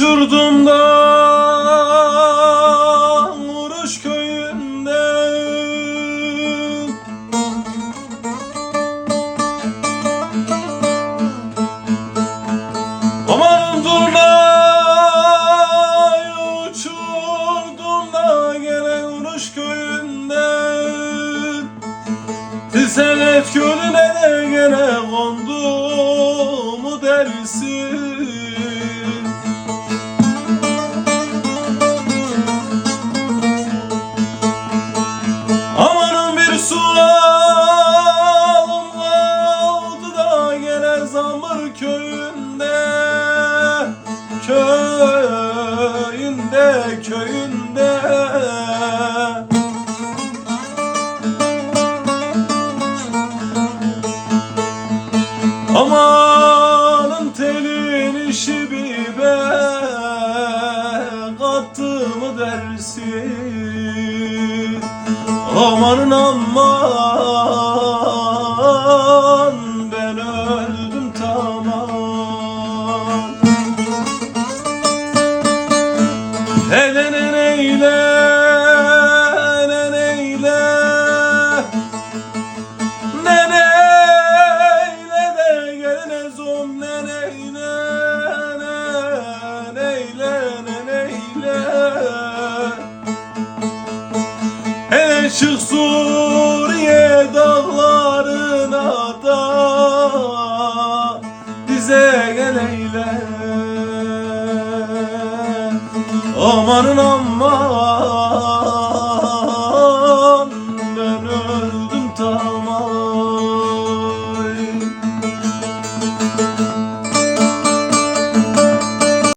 yurdumda Vuruş köyünde. Aman turnayı uçurdum da gene Vuruş köyünden Tisenet gölüne de gene kondu mu dersin Zamır köyünde Köyünde, köyünde. Amanın telin işi bir be kattı Amanın aman Hele ne neyle ne neyle? Ne neyle de gelene zom ne neyle ne neyle ne neyle? Hele çık Suriye dağlarına da bize gel eyle Yarın aman ben öldüm